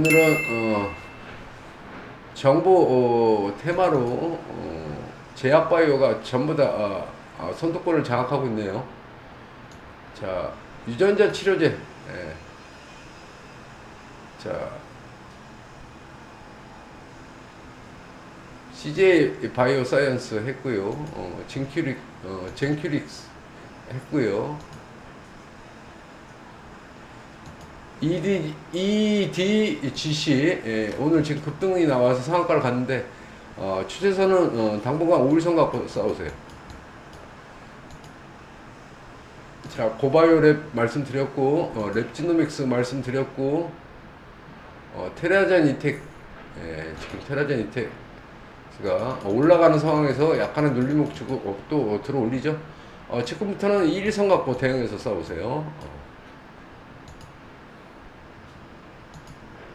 오늘은 어, 정보 어, 테마로 어, 제약바이오가 전부 다 어, 어, 선두권을 장악하고 있네요. 자, 유전자 치료제. 예. 자, CJ 바이오 사이언스 했고요. 어, 젠큐릭, 어, 젠큐릭스 했고요. ED, EDGC 예, 오늘 지금 급등이 나와서 상한가를 갔는데 어, 추세선은 어, 당분간 우일선 갖고 싸우세요. 자 고바이오랩 말씀드렸고 어, 랩지노믹스 말씀드렸고 어, 테라젠 이텍 예, 지금 테라젠 이텍가 올라가는 상황에서 약간의 눌림목 주고 어, 또 들어 올리죠. 어, 지금부터는 1일선 갖고 대응해서 싸우세요. 어.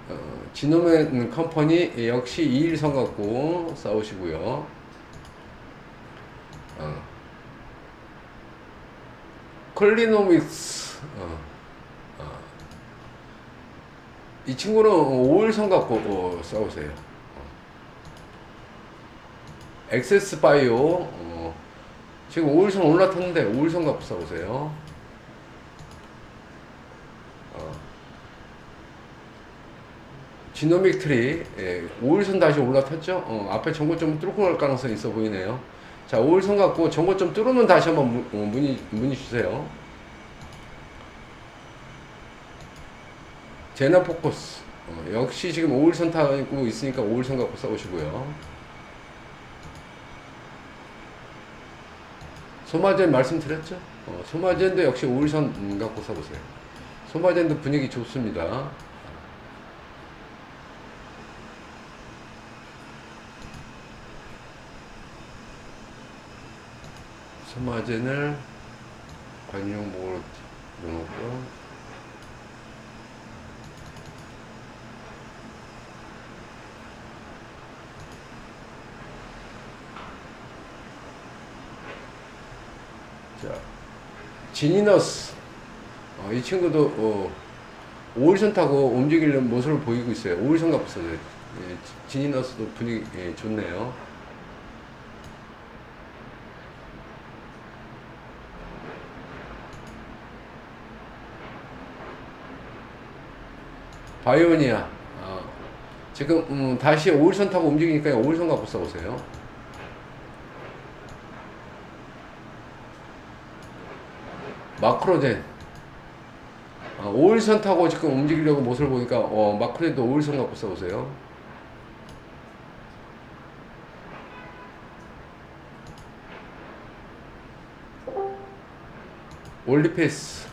어, 지노맨 컴퍼니 역시 2일선 갖고 싸우시고요. 어. 클리노믹스 어. 어. 이 친구는 5일선 갖고 어, 싸우세요. 어. 엑세스 바이오 어. 지금 5일선 올라탔는데 5일선 갖고 싸우세요. 어. 지노믹 트리 예, 5일선 다시 올라탔죠? 어, 앞에 정고점 뚫고 갈 가능성이 있어 보이네요. 자, 5일선 갖고 정고점 뚫으면 다시 한번 문, 어, 문의, 문의 주세요. 제나 포커스 어, 역시 지금 5일선 타고 있으니까 5일선 갖고 싸우시고요. 소마젠 말씀드렸죠? 어, 소마젠도 역시 5일선 갖고 싸우세요. 소마젠도 분위기 좋습니다. 소마젠을 관용목으로 넣어놓고 자 지니너스. 어, 이 친구도 어, 5일선 타고 움직이는 모습을 보이고 있어요. 5일선 갖고 있어요. 예, 지니너스도 분위기 예, 좋네요 바이오니아. 어, 지금 음, 다시 5일선 타고 움직이니까 5일선 갖고 싸우세요. 마크로젠. 어, 5일선 타고 지금 움직이려고 모습을 보니까 어, 마크로젠도 5일선 갖고 싸우세요. 올리페스.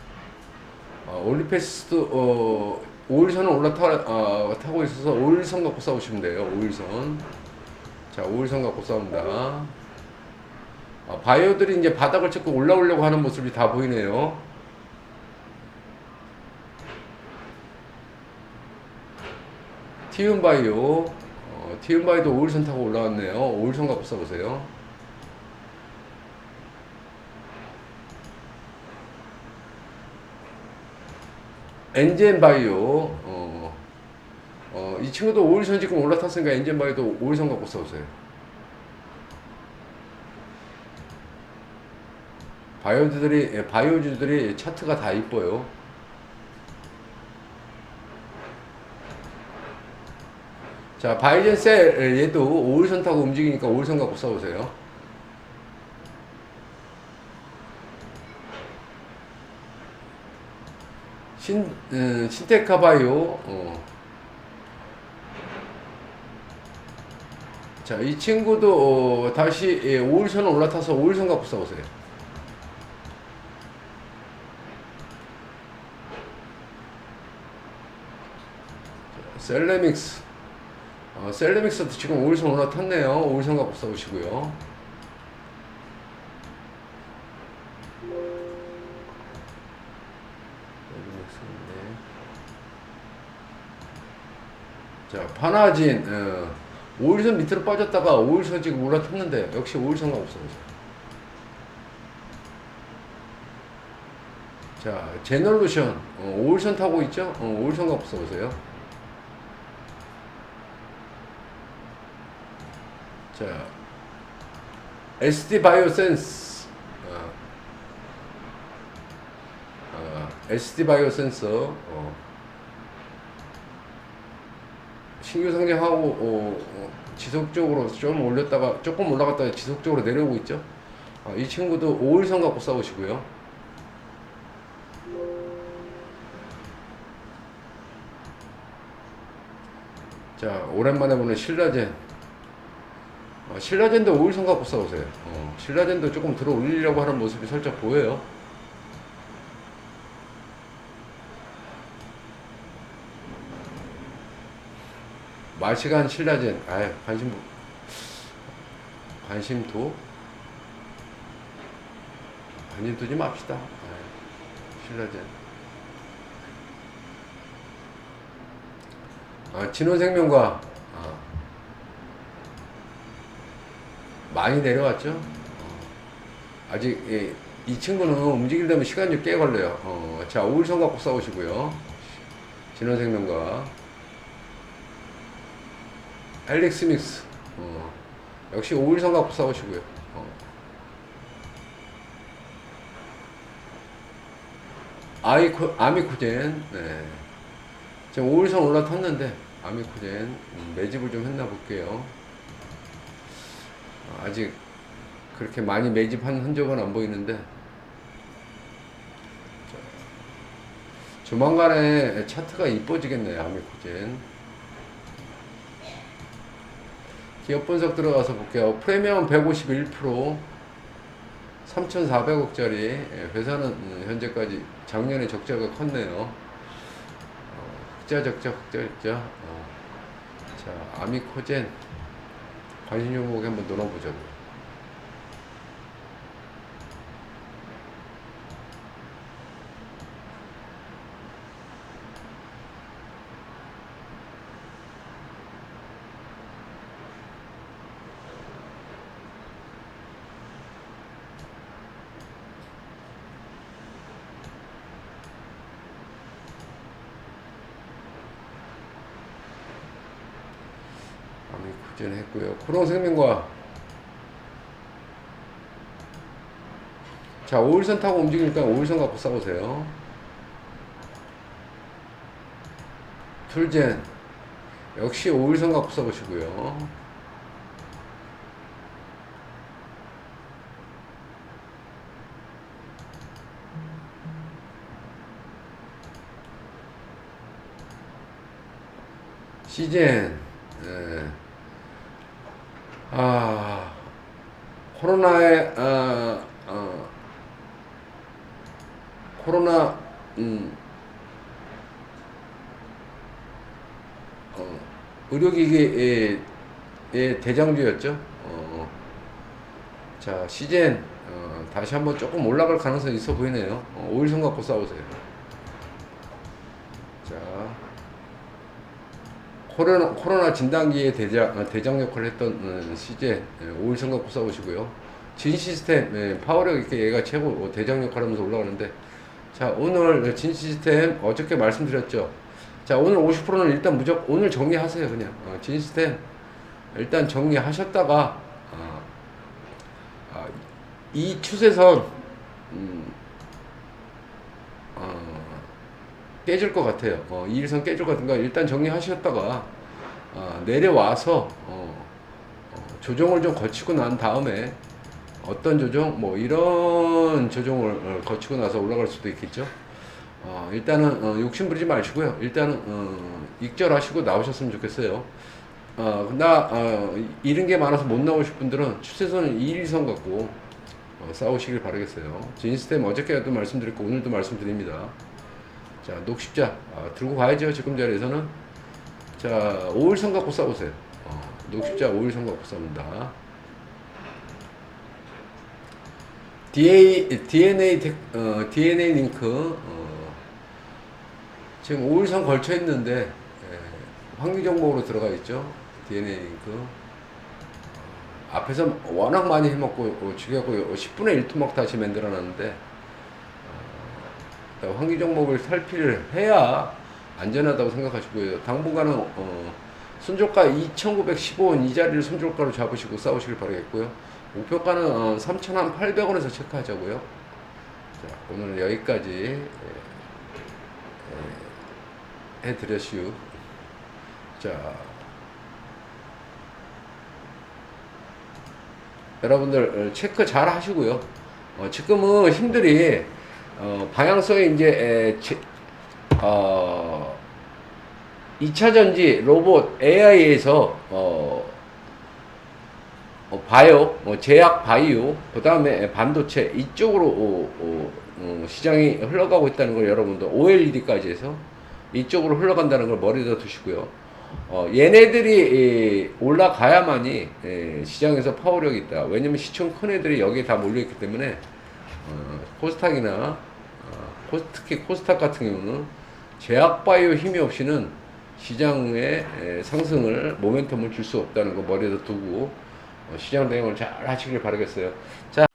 어, 올리페스도 어, 5일선을 올라타 어, 타고 있어서 5일선 갖고 싸우시면 돼요 5일선 자 5일선 갖고 싸웁니다 아, 바이오들이 이제 바닥을 찍고 올라오려고 하는 모습이 다 보이네요. 티움 바이오, 어, 티움 바이오도 5일선 타고 올라왔네요. 5일선 갖고 써보세요. 엔젠 바이오, 어, 어, 이 친구도 5일선 지금 올라탔으니까 엔젠 바이오도 5일선 갖고 써보세요. 바이오주들이 예, 바이오주들이 차트가 다 이뻐요. 자 바이젠 셀 얘도 5일선 타고 움직이니까 5일선 갖고 써보세요. 신 음, 신테카 바이오 어. 자 이 친구도 어, 다시 예, 5일선을 올라타서 5일선 갖고 써보세요. 셀레믹스 어, 셀레믹스도 지금 5일선 올라탔네요 5일선 갖고 싸우시고요 자, 반화진 어, 5일선 밑으로 빠졌다가 5일선 지금 올라탔는데 역시 5일선가 없어요. 자, 제널루션 어, 5일선 타고 있죠? 어, 5일선가 없어 보세요. 자, SD 바이오센스 어, 어, SD 바이오센서 어. 신규 상장하고 어, 어, 지속적으로 좀 올렸다가 조금 올라갔다가 지속적으로 내려오고 있죠. 아, 이 친구도 5일선 갖고 싸우시고요. 자, 오랜만에 보는 신라젠. 어, 신라젠도 5일선 갖고 싸우세요. 어, 신라젠도 조금 들어 올리려고 하는 모습이 살짝 보여요. 마시간 신라젠. 아유, 관심, 관심도. 관심 두지 맙시다. 아유, 신라젠. 아, 진호생명과 아, 많이 내려왔죠. 어, 아직 예, 이 친구는 움직이려면 시간이 꽤 걸려요. 어, 자, 우울성 갖고 싸우시고요. 진호생명과 앨릭스 믹스. 어, 역시 갖고 싸우시고요. 어. 아이코, 아미코젠. 네. 지금 5일선 올라탔는데 아미코젠 음, 매집을 좀 했나 볼게요. 어, 아직 그렇게 많이 매집한 흔적은 안 보이는데 자, 조만간에 차트가 이뻐지겠네요 아미코젠. 기업 분석 들어가서 볼게요. 프리미엄 151% 3,400억짜리 예, 회사는 음, 현재까지 작년에 적자가 컸네요. 흑자 적자 흑자 적자 어. 자 아미코젠 관심 종목에 한번 놀아보자고요 아미코젠 했고요. 코롱생명과. 자 5일선 타고 움직이니까 5일선 갖고 싸우세요. 풀젠. 역시 5일선 갖고 싸우시고요. 시젠. 예. 아 코로나에 아, 어, 코로나 음, 어, 의료기기의 의 대장주였죠. 어, 자 시젠 어, 다시 한번 조금 올라갈 가능성이 있어 보이네요. 어, 5일선 갖고 싸우세요. 자. 코로나, 코로나 진단기의 대장, 어, 대장 역할을 했던 어, 시제 예, 5일선 갖고 싸우시고요. 진 시스템 예, 파워력 이렇게 얘가 최고 어, 대장 역할 하면서 올라가는데 자 오늘 진 시스템 어저께 말씀드렸죠. 자 오늘 50%는 일단 무조건 오늘 정리하세요 그냥 어, 진 시스템 일단 정리하셨다가 어, 아, 이 추세선 음, 어, 깨질 것 같아요. 어, 2일선 깨질 것 같은가 일단 정리하셨다가 어, 내려와서 어, 어, 조정을 좀 거치고 난 다음에 어떤 조정 뭐 이런 조정을 어, 거치고 나서 올라갈 수도 있겠죠. 어, 일단은 어, 욕심 부리지 마시고요. 일단은 어, 익절하시고 나오셨으면 좋겠어요. 어, 나 어, 잃은 게 많아서 못 나오실 분들은 추세선은 2일선 갖고 어, 싸우시길 바라겠어요. 진시스템 어저께도 말씀드렸고 오늘도 말씀드립니다. 자, 녹십자 아, 들고 가야죠. 지금 자리에서는 자, 5일선 갖고 싸우세요. 어, 녹십자 5일선 갖고 싸운다. DA, DNA, 텍, 어, DNA 링크 어, 지금 5일선 걸쳐 있는데 예, 확률 정보로 들어가 있죠. DNA 링크 어, 앞에서 워낙 많이 해먹고 어, 죽여고 10분의 1토막 다시 만들어놨는데 어, 환기 종목을 살피를 해야 안전하다고 생각하시고요. 당분간은 어, 손절가 2,915원 이 자리를 손절가로 잡으시고 싸우시길 바라겠고요. 목표가는 어, 3,800원에서 체크하자고요. 자, 오늘은 여기까지 예, 예, 해드렸슈. 자, 여러분들 어, 체크 잘 하시고요. 어, 지금은 힘들이 어, 방향성이 이제 에, 제- 어, 2차 전지 로봇 AI에서 어, 어, 바이오, 어, 제약 바이오, 그 다음에 반도체 이쪽으로 어, 어, 어, 시장이 흘러가고 있다는 걸 여러분들 OLED까지 해서 이쪽으로 흘러간다는 걸 머리에 두시고요. 어, 얘네들이 이, 올라가야만이 예, 시장에서 파워력이 있다. 왜냐면 시총 큰 애들이 여기에 다 몰려있기 때문에 어, 코스닥이나 어, 코스, 특히 코스닥 같은 경우는 제약바이오 힘이 없이는 시장의 에, 상승을 모멘텀을 줄 수 없다는 거 머리에 두고 어, 시장 대응을 잘 하시길 바라겠어요. 자.